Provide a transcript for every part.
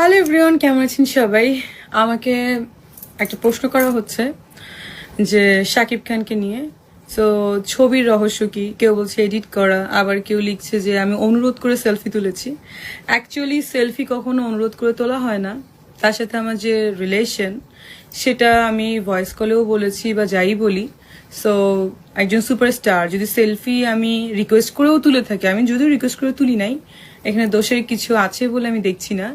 Hello everyone, কেমন আছেন সবাই? আমাকে একটা প্রশ্ন করা হচ্ছে যে শাকিব খানকে নিয়ে। সো ছবির রহস্য কি? কেউ বলছে এডিট করা, আবার কেউ লিখছে যে আমি অনুরোধ করে সেলফি তুলেছি। অ্যাকচুয়ালি সেলফি কখনো অনুরোধ করে তোলা হয় না। তার সাথে আমার যে রিলেশন সেটা আমি ভয়েস কলেও বলেছি বা যাই বলি। সো একজন সুপারস্টার যদি সেলফি আমি রিকোয়েস্ট করেও তুলে থাকি, আমি যদিও রিকোয়েস্ট করে তুলি নাই এখানে দোষের কিছু আছে বলে আমি দেখছি না,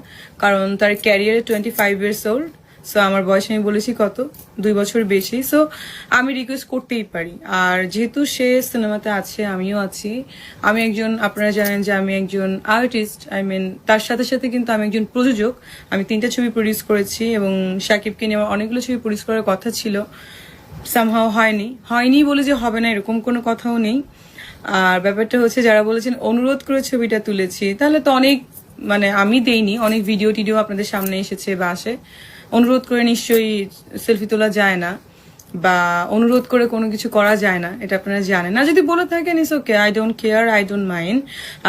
কারণ তার ক্যারিয়ারে twenty five years old so আমার বয়স আমি বলেছি কত? দুই বছর বেশি সো আমি রিকোয়েস্ট করতেই পারি। আর যেহেতু সে সিনেমাতে আছে, আমিও আছি, আমি একজন, আপনারা জানেন যে আমি একজন আর্টিস্ট আই মিন তার সাথে সাথে কিন্তু আমি একজন প্রযোজক। আমি তিনটা ছবি প্রডিউস করেছি এবং সাকিবকে নিয়ে আমার অনেকগুলো ছবি প্রডিউস করার কথা ছিল। সামহাও হয়নি। হয়নি বলে যে হবে না, এরকম কোনো কথাও নেই। আর ব্যাপারটা হচ্ছে যারা বলেছেন, অনুরোধ করে ছবিটা তুলেছি। তাহলে তো অনেক মানে আমি দেইনি, অনেক ভিডিও টিডিও আপনাদের সামনে এসেছে বা আসে। অনুরোধ করে নিশ্চয়ই সেলফি তোলা যায় না। বা অনুরোধ করে কোনো কিছু করা যায় না, এটা আপনারা জানেন। না যদি বলে থাকেন is okay I don't care I don't mind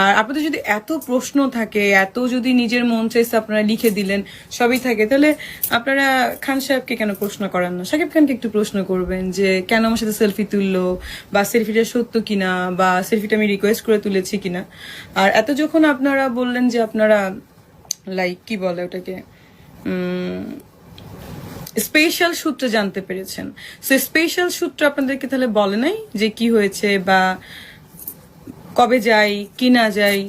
আর আপনাদের যদি এত প্রশ্ন থাকে, এত যদি নিজের মন চাইছে আপনারা লিখে দিলেন, সবই থাকে, তাহলে আপনারা খান সাহেবকে কেন প্রশ্ন করেন না? সাকিব খানকে একটু প্রশ্ন করবেন যে, কেন আমার সাথে সেলফি তুললো? বা সেলফিটা সত্য কিনা? বা সেলফিটা আমি রিকোয়েস্ট করে তুলেছি কিনা? আর এত যখন আপনারা বললেন যে আপনারা লাইক কি বলে ওটাকে? স্পেশাল সূত্র জানতে পেরেছেন। সো স্পেশাল সূত্র আপনাদেরকে তাহলে বলে নাই যে কি হয়েছে বা কবে যাই কি না যাই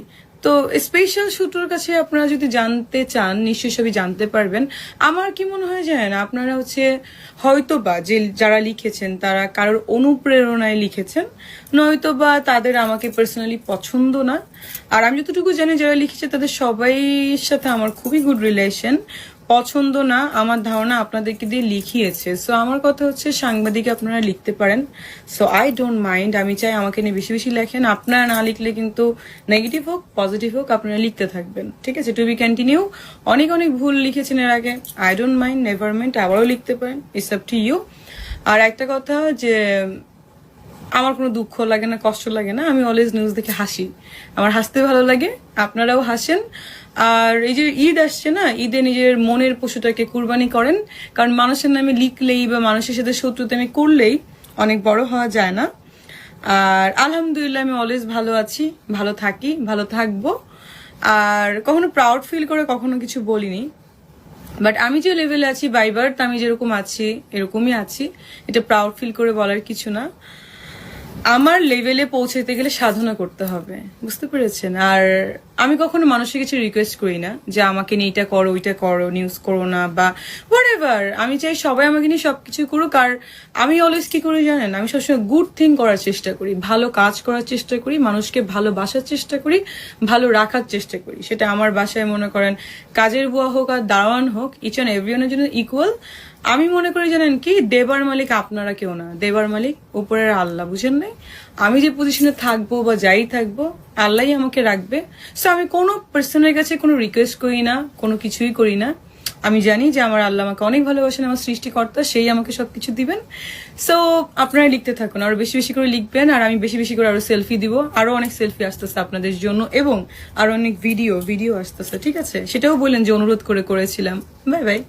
তো, স্পেশাল সূত্রর কাছে আপনারা যদি জানতে চান, নিশ্চয়ই সবই জানতে পারবেন। আমার কি মনে হয় জানেন, আপনারা হচ্ছে হয়তো বা যে যারা লিখেছেন, তারা কারোর অনুপ্রেরণায় লিখেছেন নয়তো বা তাদের আমাকে পার্সোনালি পছন্দ না। আর আমি যতটুকু জানি, যারা লিখেছে, তাদের সবাই সাথে আমার খুবই গুড রিলেশন পছন্দ না, আমার ধারণা আপনাদেরকে দিয়ে লিখিয়েছে। সো আমার কথা হচ্ছে সাংবাদিক আপনারা লিখতে পারেন। সো আই ডোন্ট মাইন্ড আমি চাই আমাকে নিয়ে বেশি বেশি লেখেন। আপনারা না লিখলে কিন্তু নেগেটিভ হোক পজিটিভ হোক, আপনারা লিখতে থাকবেন। ঠিক আছে? টু বি কন্টিনিউ অনেক অনেক ভুল লিখেছেন এর আগে। আই ডোন্ট মাইন্ড নেভারমেন্ট আবারও লিখতে পারেন। ইটস আপ টু ইউ আর একটা কথা যে আমার কোনো দুঃখ লাগে না, কষ্ট লাগে না, আমি অলওয়েজ নিউজ দেখে হাসি। আমার হাসতে ভালো লাগে, আপনারাও হাসেন। আর এই যে ঈদ আসছে না, ঈদে নিজের মনের পশুটাকে কুরবানি করেন, কারণ মানুষের নামে লিখলেই বা মানুষের সাথে শত্রুতা আমি করলেই অনেক বড় হওয়া যায় না। আর আলহামদুলিল্লাহ আমি অলওয়েজ ভালো আছি, ভালো থাকি, ভালো থাকব। আর কখনো প্রাউড ফিল করে কখনো কিছু বলিনি। বাট আমি যে লেভেলে আছি বাইবার আমি যেরকম আছি, এরকমই আছি। এটা প্রাউড ফিল করে বলার কিছু না। আমার লেভেলে পৌঁছাতে গেলে সাধনা করতে হবে, বুঝতে পেরেছেন? আর আমি কখনো মানুষের কিছু রিকোয়েস্ট করি না যে আমাকে নিয়ে এটা করো, ওইটা করো নিউজ করো না বা হোয়াট আমি চাই সবাই আমাকে নিয়ে সবকিছু করুক আর আমি অলওয়েজ কি করি জানেন? আমি সবসময় গুড থিং করার চেষ্টা করি, ভালো কাজ করার চেষ্টা করি, মানুষকে ভালোবাসার চেষ্টা করি, ভালো রাখার চেষ্টা করি। সেটা আমার বাসায় মনে করেন কাজের বুয়া হোক আর দারোয়ান হোক ইচ অ্যান্ড এভরিওয়ানের জন্য ইকুয়াল আমি মনে করি জানেন কি, দেবার মালিক আপনারা কেউ না। দেবার মালিক উপরের আল্লাহ, বুঝেন নাই? আমি যে পজিশনে থাকব বা যাই থাকব, আল্লাহই আমাকে রাখবে। সো আমি কোনো পার্সনের কাছে কোনো রিকোয়েস্ট করি না, কোনো কিছুই করি না। আমি জানি যে আমার আল্লাহ আমাকে অনেক ভালোবাসেন, আমার সৃষ্টিকর্তা, সেই আমাকে সবকিছু দিবেন। সো আপনারা লিখতে থাকুন, আরও বেশি বেশি করে লিখবেন, আর আমি বেশি বেশি করে আরও সেলফি দিব। আরও অনেক সেলফি আসতেছে আপনাদের জন্য, এবং আরও অনেক ভিডিও ভিডিও আসতেছে, ঠিক আছে? সেটাও বললেন যে অনুরোধ করে করেছিলাম। Bye bye